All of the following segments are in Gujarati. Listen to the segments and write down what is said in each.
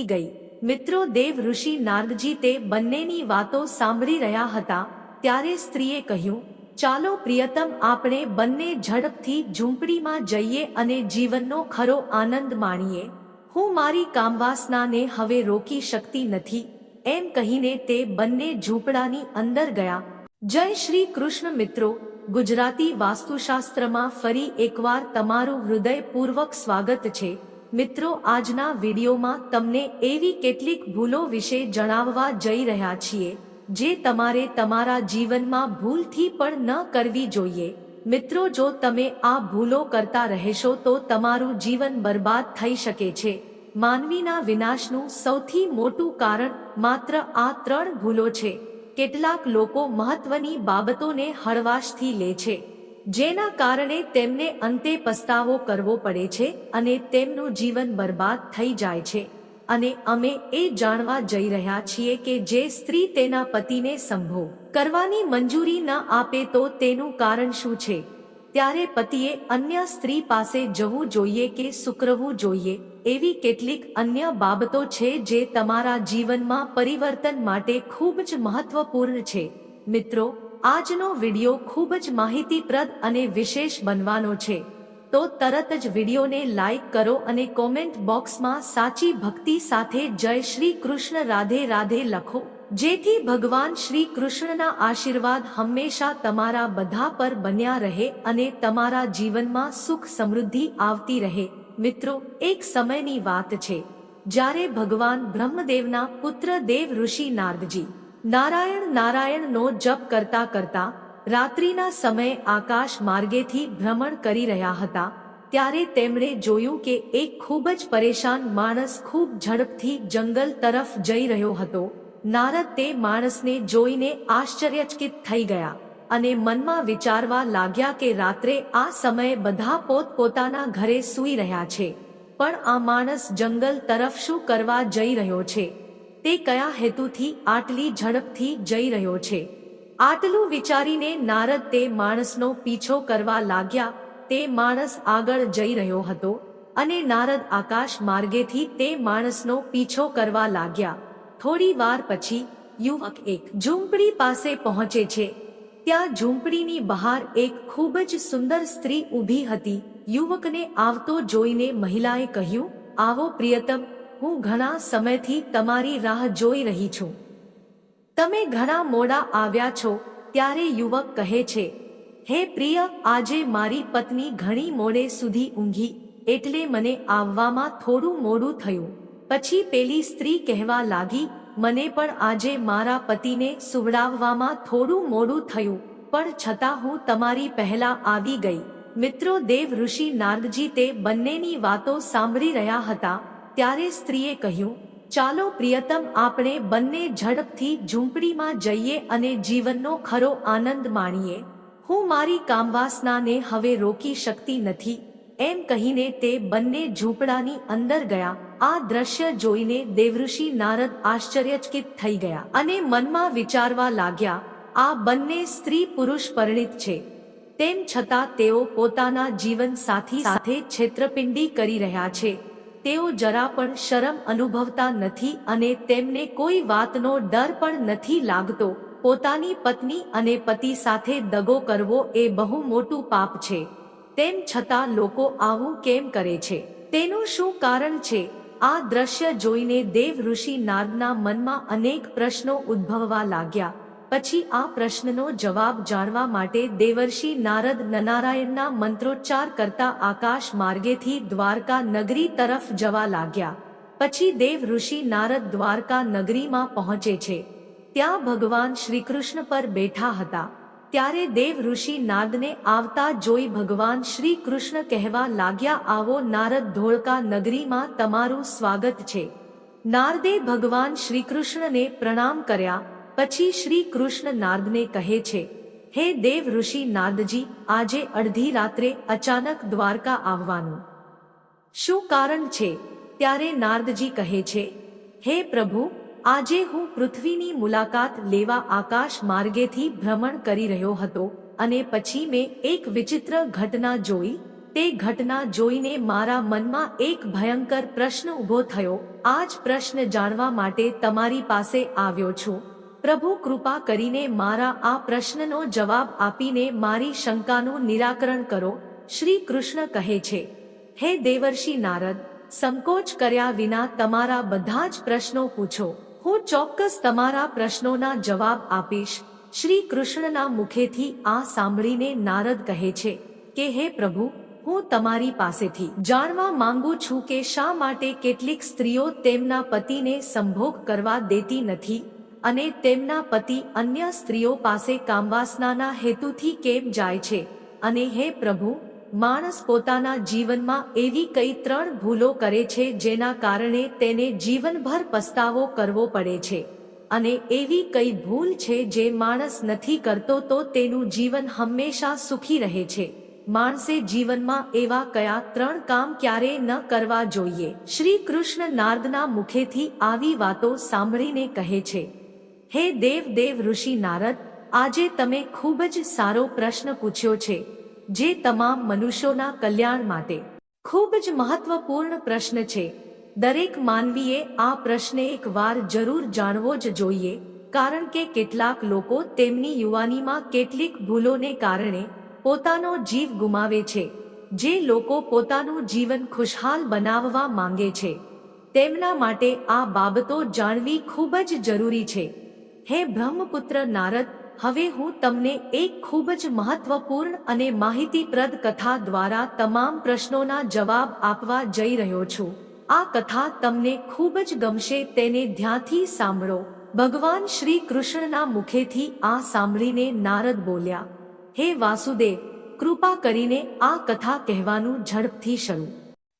ગઈ. મિત્રો દેવ ઋષિ નારદજી તે બંનેની વાતો સાંભળી રહ્યા હતા, ત્યારે સ્ત્રીએ કહ્યું, ચાલો પ્રિયતમ, આપણે બંને ઝડપથી ઝૂંપડીમાં જઈએ અને જીવનનો ખરો આનંદ માણીએ. હું મારી કામવાસનાને હવે રોકી શકતી નથી. એમ કહીને તે બંને ઝૂંપડાની અંદર ગયા. જય શ્રી કૃષ્ણ મિત્રો, ગુજરાતી વાસ્તુશાસ્ત્રમાં ફરી એકવાર તમારું હૃદયપૂર્વક સ્વાગત છે. મિત્રો, આજના વિડીયોમાં તમને એવી કેટલીક ભૂલો વિશે જણાવવા જઈ રહ્યા છીએ, જે તમારે તમારા જીવનમાં ભૂલથી પણ ન કરવી જોઈએ. મિત્રો, જો તમે આ ભૂલો કરતા રહેશો તો તમારું જીવન બરબાદ થઈ શકે છે. માનવીના વિનાશનું સૌથી મોટું કારણ માત્ર આ ત્રણ ભૂલો છે. કેટલાક લોકો મહત્વની બાબતોને હળવાશથી લે છે. જેના કારણે તેમને અંતે પસ્તાવો કરવો પડે છે અને તેમનું જીવન બરબાદ થઈ જાય છે. અને અમે એ જાણવા જઈ રહ્યા છીએ કે જે સ્ત્રી તેના પતિને સંભો કરવાની મંજૂરી ન આપે તો તેનું કારણ શું છે? ત્યારે પતિએ અન્ય સ્ત્રી પાસે જવું જોઈએ કે સુકરવું જોઈએ, એવી કેટલીક અન્ય બાબતો છે જે તમારા જીવનમાં પરિવર્તન માટે ખૂબ જ મહત્વપૂર્ણ છે. મિત્રો આજનો વિડિયો ખૂબ જ માહિતીપ્રદ અને વિશેષ બનવાનો છે. તો તરત જ વિડીયોને લાઈક કરો અને કોમેન્ટ બોક્સમાં સાચી ભક્તિ સાથે જય શ્રી કૃષ્ણ રાધે રાધે લખો. જેથી ભગવાન શ્રી કૃષ્ણના આશીર્વાદ હંમેશા તમારા બધા પર બન્યા રહે અને તમારા જીવનમાં સુખ સમૃદ્ધિ આવતી રહે. મિત્રો, એક સમયની વાત છે. જ્યારે ભગવાન બ્રહ્મદેવના પુત્ર દેવ ઋષિ નારદજી નારાયણ નારાયણનો જપ કરતા કરતા રાત્રિના સમયે આકાશ માર્ગેથી ભ્રમણ કરી રહ્યા હતા, ત્યારે તેમણે જોયું કે એક ખૂબ જ પરેશાન માણસ ખૂબ ઝડપથી જંગલ તરફ જઈ રહ્યો હતો. નારદ તે માણસને જોઈને આશ્ચર્યચકિત થઈ ગયા અને મનમાં વિચારવા લાગ્યા કે રાત્રે આ સમયે બધા પોતપોતાના ઘરે સૂઈ રહ્યા છે. પણ આ માણસ જંગલ તરફ શું કરવા જઈ રહ્યો છે? તે કયા હેતુથી, આટલી ઝડપથી જઈ રહ્યો છે? આટલું વિચારીને નારદ તે માણસનો પીછો કરવા લાગ્યા, તે માણસ આગળ જઈ રહ્યો હતો અને નારદ આકાશ માર્ગેથી તે માણસનો પીછો કરવા લાગ્યા. થોડી વાર પછી, યુવક એક ઝૂંપડી પાસે પહોંચે છે. ત્યાં ઝૂંપડીની બહાર એક ખૂબ જ સુંદર સ્ત્રી ઊભી હતી. યુવકને આવતો જોઈને મહિલાએ કહ્યું, આવો પ્રિયતમ હું ઘણા સમયથી તમારી રાહ જોઈ રહી છું. તમે ઘણા મોડા આવ્યા છો, ત્યારે યુવક કહે છે, હે પ્રિય, આજે મારી પત્ની ઘણી મોડે સુધી ઊંઘી, એટલે મને આવવામાં થોડું મોડું થયું. પછી પેલી સ્ત્રી કહેવા લાગી, મને પણ આજે મારા પતિને સુવડાવવામાં થોડું મોડું થયું, પણ છતાં હું તમારી પહેલા આવી ગઈ. મિત્રો દેવ ઋષિ નારદજી તે બંનેની વાતો સાંભળી રહ્યા હતા. ત્યારે સ્ત્રીએ કહ્યું, ચાલો પ્રિયતમ, આપણે બંને ઝડપથી ઝૂંપડીમાં જઈએ અને જીવનનો ખરો આનંદ માણીએ. હું મારી કામવાસનાને હવે રોકી શકતી નથી. એમ કહીને તે બંને ઝૂંપડાની અંદર ગયા. આ દ્રશ્ય જોઈને દેવઋષિ નારદ આશ્ચર્યચકિત થઈ ગયા અને મનમાં વિચારવા લાગ્યા, આ બંને સ્ત્રી પુરુષ પરિણિત છે. તેમ છતાં તેઓ પોતાના જીવન સાથી સાથે છેતરપિંડી કરી રહ્યા છે. તેઓ જરા પણ શરમ અનુભવતા નથી અને તેમને કોઈ વાતનો ડર પણ નથી લાગતો. પોતાની પત્ની અને પતિ સાથે દગો કરવો એ બહુ મોટું પાપ છે. તેમ છતાં લોકો આવું કેમ કરે છે? તેનું શું કારણ છે? આ દ્રશ્ય જોઈને દેવ ઋષિ નારદના મનમાં અનેક પ્રશ્નો ઉદ્ભવવા લાગ્યા. પછી આ પ્રશ્નનો જવાબ જાણવા માટે દેવર્ષિ નારદ નનારાયણના મંત્રોચ્ચાર કરતા આકાશ માર્ગેથી દ્વારકા નગરી તરફ જવા લાગ્યા. પછી દેવ ઋષિ નારદ દ્વારકા નગરીમાં પહોંચે છે. ત્યાં ભગવાન શ્રીકૃષ્ણ પર બેઠા હતા. ત્યારે દેવ ઋષિ નાદને આવતા જોઈ ભગવાન શ્રી કૃષ્ણ કહેવા લાગ્યા, આવો નારદ ધોળકા નગરીમાં તમારું સ્વાગત છે. નારદે ભગવાન શ્રીકૃષ્ણને પ્રણામ કર્યા. પછી શ્રી કૃષ્ણ નારદને કહે છે, હે દેવ ઋષિ નારદજી, આજે અડધી રાત્રે અચાનક દ્વારકા આવવાનું. શું કારણ છે? ત્યારે નારદજી કહે છે, હે પ્રભુ, આજે હું પૃથ્વીની મુલાકાત લેવા આકાશ માર્ગેથી ભ્રમણ કરી રહ્યો હતો અને પછી મેં એક વિચિત્ર ઘટના જોઈ. તે ઘટના જોઈને મારા મનમાં એક ભયંકર પ્રશ્ન ઊભો થયો. આ જ પ્રશ્ન જાણવા માટે તમારી પાસે આવ્યો છું. પ્રભુ કૃપા કરીને મારા આ પ્રશ્નનો જવાબ આપીને મારી શંકાનું નિરાકરણ કરો, શ્રી કૃષ્ણ કહે છે. હે દેવર્ષિ નારદ, સંકોચ કર્યા વિના તમારા બધા જ પ્રશ્નો પૂછો. હું ચોક્કસ તમારા પ્રશ્નોના જવાબ આપીશ. શ્રી કૃષ્ણના મુખેથી આ સાંભળીને નારદ કહે છે કે, હે પ્રભુ, હું તમારી પાસેથી જાણવા માંગુ છું કે શા માટે કેટલીક સ્ત્રીઓ તેમના પતિને સંભોગ કરવા દેતી નથી? અને તેમના પતિ અન્ય સ્ત્રીઓ પાસે કામવાસનાના હેતુથી કેમ જાય છે? અને હે પ્રભુ, માણસ પોતાના જીવનમાં એવી કઈ ત્રણ ભૂલો કરે છે જેના કારણે તેને જીવનભર પસ્તાવો કરવો પડે છે? અને એવી કઈ ભૂલ છે જે માણસ નથી કરતો તો તેનું જીવન હંમેશા સુખી રહે છે? માણસે જીવનમાં એવા કયા ત્રણ કામ ક્યારેય ન કરવા જોઈએ? શ્રી કૃષ્ણ નારદના મુખેથી આવી વાતો સાંભળીને કહે છે હે દેવ દેવ ઋષિ નારદ, આજે તમે ખૂબ જ સારો પ્રશ્ન પૂછ્યો છે, જે તમામ મનુષ્યોના કલ્યાણ માટે. ખૂબ જ મહત્વપૂર્ણ પ્રશ્ન છે. દરેક માનવીએ આ પ્રશ્ન એક વાર જરૂર જાણવો જ જોઈએ, કારણ કે કેટલાક લોકો તેમની યુવાનીમાં કેટલીક ભૂલોને કારણે પોતાનો જીવ ગુમાવે છે, જે લોકો પોતાનું જીવન ખુશહાલ બનાવવા માંગે છે. તેમના માટે આ બાબતો જાણવી ખૂબ જ જરૂરી છે. હે બ્રહ્મપુત્ર નારદ, હવે હું તમને એક ખૂબ જ મહત્વપૂર્ણ અને માહિતીપ્રદ કથા દ્વારા તમામ પ્રશ્નોના જવાબ આપવા જઈ રહ્યો છું. આ કથા તમને ખૂબ જ ગમશે તેને ધ્યાનથી સાંભળો. ભગવાન શ્રી કૃષ્ણના મુખેથી આ સાંભળીને નારદ બોલ્યા, હે વાસુદેવ, કૃપા કરીને આ કથા કહેવાનું ઝડપથી શરૂ.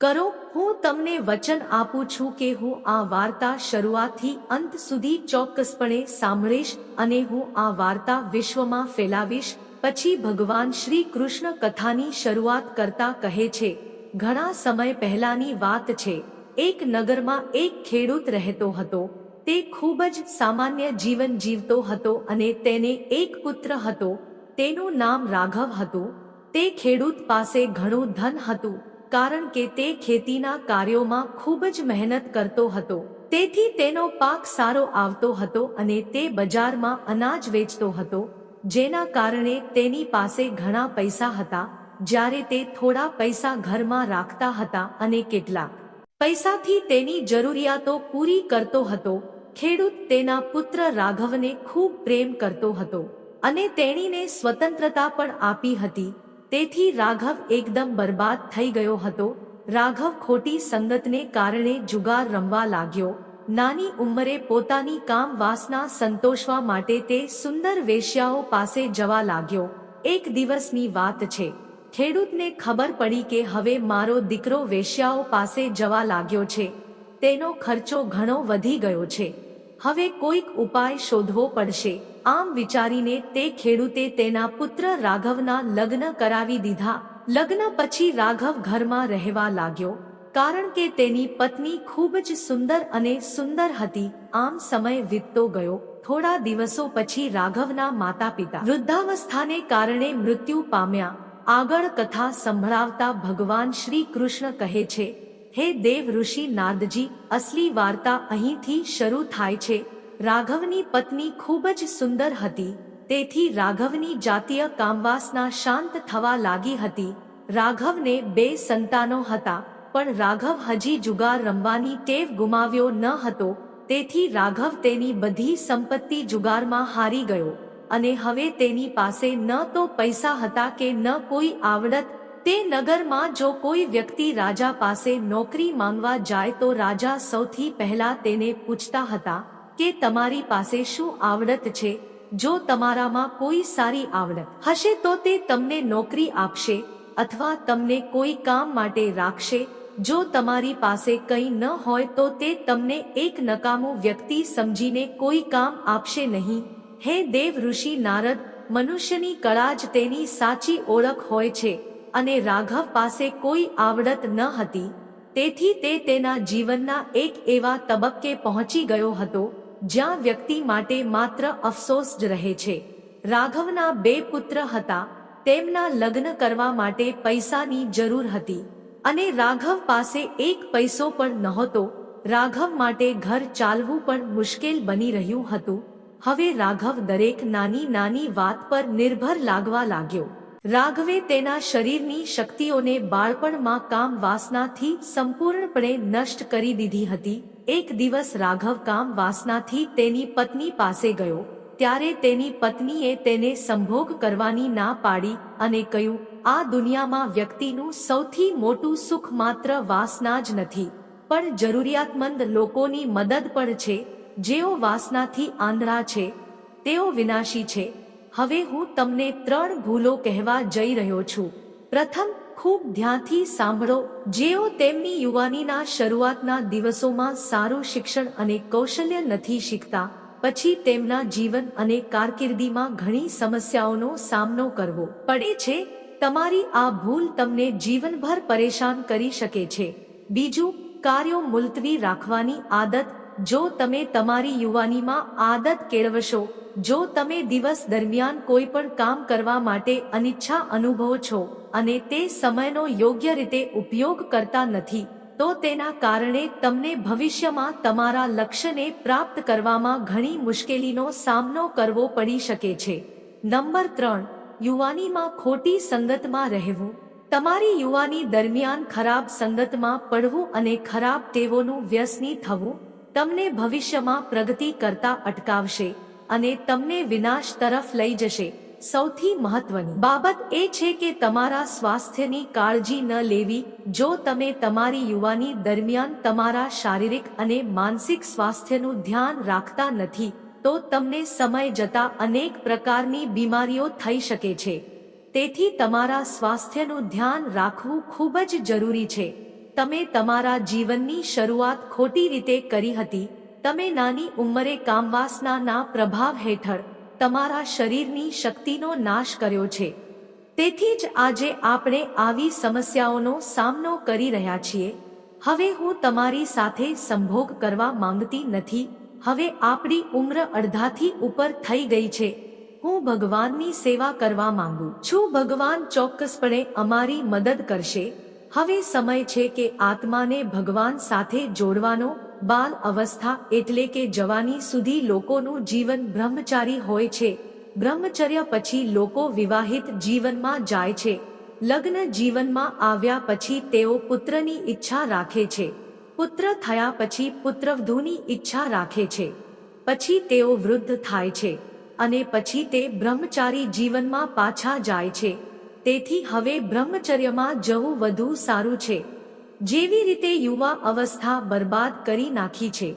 કરો, હું તમને વચન આપું છું કે હું આ વાર્તા શરૂઆતથી અંત સુધી ચોક્કસપણે સાંભળીશ અને હું આ વાર્તા વિશ્વમાં ફેલાવીશ. પછી ભગવાન શ્રી કૃષ્ણ કથાની શરૂઆત કરતા કહે છે, ઘણા સમય પહેલાની વાત છે. એક નગરમાં એક ખેડૂત રહેતો હતો. તે ખૂબ જ સામાન્ય જીવન જીવતો હતો અને તેને એક પુત્ર હતો. તેનું નામ રાઘવ હતું. તે ખેડૂત પાસે ઘણું ધન હતું. કારણ કે તે ખેતીના કાર્યોમાં ખૂબ જ મહેનત કરતો હતો. તેથી તેનો પાક સારો આવતો હતો અને તે બજારમાં અનાજ વેચતો હતો, જેના કારણે તેની પાસે ઘણા પૈસા હતા, જ્યારે તે થોડા પૈસા ઘરમાં રાખતા હતા અને કેટલાક પૈસાથી તેની જરૂરિયાતો પૂરી કરતો હતો. ખેડૂત તેના પુત્ર રાઘવને ખૂબ પ્રેમ કરતો હતો અને તેણીને સ્વતંત્રતા પણ આપી હતી. તેથી રાઘવ એકદમ બરબાદ થઈ ગયો હતો. રાઘવ ખોટી સંગતને કારણે જુગાર રમવા લાગ્યો. નાની ઉંમરે પોતાની કામ વાસના સંતોષવા માટે તે સુંદર વેશ્યાઓ પાસે જવા લાગ્યો. એક દિવસની વાત છે. ખેડૂતને ખબર પડી કે હવે મારો દીકરો વેશ્યાઓ પાસે જવા લાગ્યો છે. તેનો ખર્ચો ઘણો વધી ગયો છે. હવે કોઈક ઉપાય શોધવો પડશે. આમ વિચારીને તે ખેડૂતે તેના પુત્ર રાઘવના લગ્ન કરાવી દીધા. લગ્ન પછી રાઘવ ઘરમાં રહેવા લાગ્યો. કારણ કે તેની પત્ની ખૂબ જ સુંદર અને સુંદર હતી. આમ સમય વીતતો ગયો. થોડા દિવસો પછી રાઘવના માતા પિતા વૃદ્ધાવસ્થાને કારણે મૃત્યુ પામ્યા. આગળ કથા સંભળાવતા ભગવાન શ્રી કૃષ્ણ કહે છે હે દેવ ઋષિ નાદજી, અસલી વાર્તા અહીંથી શરૂ થાય છે. રાઘવની પત્ની ખૂબ જ સુંદર હતી. તેથી રાઘવની જાતીય કામવાસના શાંત થવા લાગી હતી. રાઘવને બે સંતાનો હતા, પણ રાઘવ હજી જુગાર રમવાની ટેવ ગુમાવ્યો ન હતો. તેથી રાઘવ તેની બધી સંપત્તિ જુગારમાં હારી ગયો. અને હવે તેની પાસે ન તો પૈસા હતા કે ન કોઈ આવડત તે નગરમાં જો કોઈ વ્યક્તિ રાજા પાસે નોકરી માંગવા જાય તો રાજા સૌથી પહેલા તેને પૂછતા હતા કે તમારી પાસે શું આવડત છે? જો તમારામાં કોઈ સારી આવડત હશે તો તે તમને નોકરી આપશે અથવા તમને કોઈ કામ માટે રાખશે. જો તમારી પાસે કંઈ ન હોય તો તે તમને એક નકામું વ્યક્તિ સમજીને કોઈ કામ આપશે નહીં. હે દેવ ઋષિ નારદ, મનુષ્યની કળા જ તેની સાચી ઓળખ હોય છે. અને રાઘવ પાસે કોઈ આવડત ન હતી. તેથી તે તેના જીવનના એક એવા તબક્કે પહોંચી ગયો હતો, જ્યાં વ્યક્તિ માટે માત્ર અફસોસ જ રહે છે. રાઘવના બે પુત્ર હતા, તેમના લગ્ન કરવા માટે પૈસાની જરૂર હતી. અને રાઘવ પાસે એક પૈસો પણ નહોતો, રાઘવ માટે ઘર ચાલવું પણ મુશ્કેલ બની રહ્યું હતું. હવે રાઘવ દરેક નાની નાની વાત પર નિર્ભર લાગવા લાગ્યો. રાઘવે તેના શરીરની શક્તિઓને બાળપણમાં કામ વાસનાથી સંપૂર્ણપણે નષ્ટ કરી દીધી હતી. એક દિવસ રાઘવ કામ વાસનાથી તેની પત્ની પાસે ગયો. ત્યારે તેની પત્નીએ તેને સંભોગ કરવાની ના પાડી અને કહ્યું, આ દુનિયામાં વ્યક્તિનું સૌથી મોટું સુખ માત્ર વાસના જ નથી. પણ જરૂરિયાતમંદ લોકોની મદદ પણ છે. જેઓ વાસનાથી આંધળા છે, તેઓ વિનાશી છે. હવે હું તમને ત્રણ ભૂલો કહેવા જઈ રહ્યો છું. પ્રથમ, ખૂબ ધ્યાનથી સાંભળો. જેઓ તેમની યુવાનીના શરૂઆતના દિવસોમાં સારું શિક્ષણ અને કૌશલ્ય નથી શીખતા, પછી તેમના જીવન અને કારકિર્દીમાં ઘણી સમસ્યાઓનો સામનો કરવો પડે છે. તમારી આ ભૂલ તમને જીવનભર પરેશાન કરી શકે છે. બીજું, કાર્યો મુલતવી રાખવાની આદત જો તમે તમારી યુવાનીમાં આદત કેળવશો, જો તમે દિવસ દરમિયાન કોઈ પણ કામ કરવા માટે અનિચ્છા અનુભવો છો અને તે સમયનો યોગ્ય રીતે ઉપયોગ કરતા નથી, તો તેના કારણે તમને ભવિષ્યમાં તમારા લક્ષ્યને પ્રાપ્ત કરવામાં ઘણી મુશ્કેલીનો સામનો કરવો પડી શકે છે. નંબર ત્રણ, યુવાનીમાં ખોટી સંગતમાં રહેવું. તમારી યુવાની દરમિયાન ખરાબ સંગતમાં પડવું અને ખરાબ ટેવોનું વ્યસની થવું. તમને ભવિષ્યમાં પ્રગતિ કરતા અટકાવશે અને તમને વિનાશ તરફ લઈ જશે. સૌથી મહત્વની બાબત એ છે કે તમારા સ્વાસ્થ્યની કાળજી ન લેવી. જો તમે તમારી યુવાની દરમિયાન તમારા શારીરિક અને માનસિક સ્વાસ્થ્યનું ધ્યાન રાખતા નથી, તો તમને સમય જતા અનેક પ્રકારની બીમારીઓ થઈ શકે છે. તેથી તમારા સ્વાસ્થ્યનું ધ્યાન રાખવું ખૂબ જ જરૂરી છે. તમે તમારા જીવનની શરૂઆત ખોટી રીતે કરી હતી. તમે નાની ઉંમરે કામવાસનાના પ્રભાવ હેઠળ તમારા શરીરની શક્તિનો નાશ કર્યો છે. તેથી જ આજે આપણે આવી સમસ્યાઓનો સામનો કરી રહ્યા છીએ. હવે હું તમારી સાથે સંભોગ કરવા માંગતી નથી. હવે આપણી ઉમ્ર અડધાથી ઉપર થઈ ગઈ છે. હું ભગવાનની સેવા કરવા માંગુ છું. ભગવાન ચોક્કસપણે અમારી મદદ કરશે. હવે સમય છે કે આત્માને ભગવાન સાથે જોડવાનો, બાલ અવસ્થા એટલે કે જવાની સુધી લોકોનું જીવન બ્રહ્મચારી હોય છે. બ્રહ્મચર્ય પછી લોકો વિવાહિત જીવનમાં જાય છે. લગ્ન જીવનમાં આવ્યા પછી તેઓ પુત્રની ઈચ્છા રાખે છે. પુત્ર થયા પછી પુત્રવધૂની ઈચ્છા રાખે છે. પછી તેઓ વૃદ્ધ થાય છે. અને પછી તે બ્રહ્મચારી જીવનમાં પાછા જાય છે. તેથી હવે બ્રહ્મચર્યમાં જવું વધુ સારું છે. જેવી રીતે યુવા અવસ્થા બરબાદ કરી નાખી છે,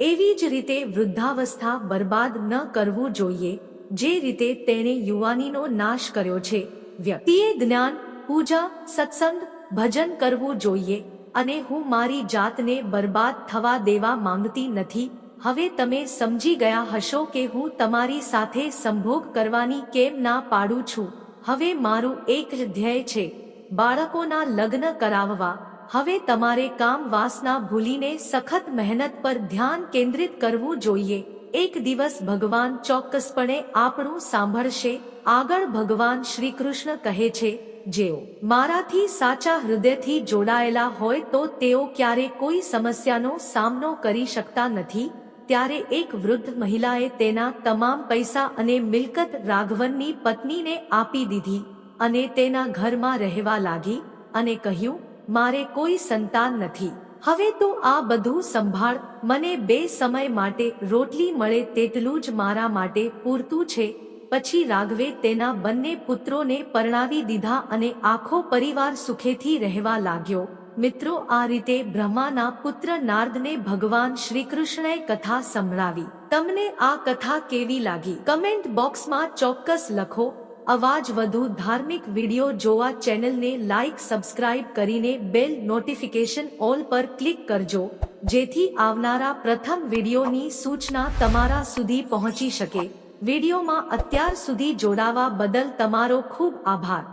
એવી જ રીતે વૃદ્ધાવસ્થા બરબાદ ન કરવું જોઈએ, જે રીતે તેણે યુવાનીનો નાશ કર્યો છે. વ્યક્તિએ જ્ઞાન, પૂજા, સત્સંગ, ભજન કરવું જોઈએ, અને હું મારી જાતને બરબાદ થવા દેવા માંગતી નથી, હવે તમે સમજી ગયા હશો કે હું તમારી સાથે સંભોગ કરવાની કેમ ના પાડું છું. હવે મારું એક ધ્યેય છે, બાળકોના લગ્ન કરાવવા. હવે તમારે કામ વાસના ભૂલીને સખત મહેનત પર ધ્યાન કેન્દ્રિત કરવું જોઈએ. એક દિવસ ભગવાન ચોક્કસપણે આપણું સાંભળશે. આગળ ભગવાન શ્રી કૃષ્ણ કહે છે, જેઓ મારાથી સાચા હૃદયથી જોડાયેલા હોય તો તેઓ ક્યારે કોઈ સમસ્યાનો સામનો કરી શકતા નથી. ત્યારે એક વૃદ્ધ મહિલાએ તેના તમામ પૈસા અને મિલકત રાઘવનની પત્નીને આપી દીધી અને તેના ઘરમાં રહેવા લાગી અને કહ્યું, મારે કોઈ સંતાન નથી. હવે તો આ બધું સંભાળ. મને બે સમય માટે રોટલી મળે તેટલું જ મારા માટે પૂરતું છે. પછી રાઘવે તેના બંને પુત્રોને પરણાવી દીધા અને આખો પરિવાર સુખેથી રહેવા લાગ્યો. મિત્રો, આ રીતે બ્રહ્માના પુત્ર નારદને ભગવાન શ્રી કૃષ્ણએ કથા સંભળાવી. તમને આ કથા કેવી લાગી? કમેન્ટ બોક્સમાં ચોક્કસ લખો. અવાજ વધુ ધાર્મિક વીડિયો જોવા ચેનલને લાઇક સબસ્ક્રાઇબ કરીને બેલ નોટિફિકેશન ઓલ પર ક્લિક કરજો, જેથી આવનારા પ્રથમ વિડીયોની સૂચના તમારા સુધી પહોંચી શકે. વિડીયોમાં અત્યાર સુધી જોડાવા બદલ તમારો ખૂબ આભાર.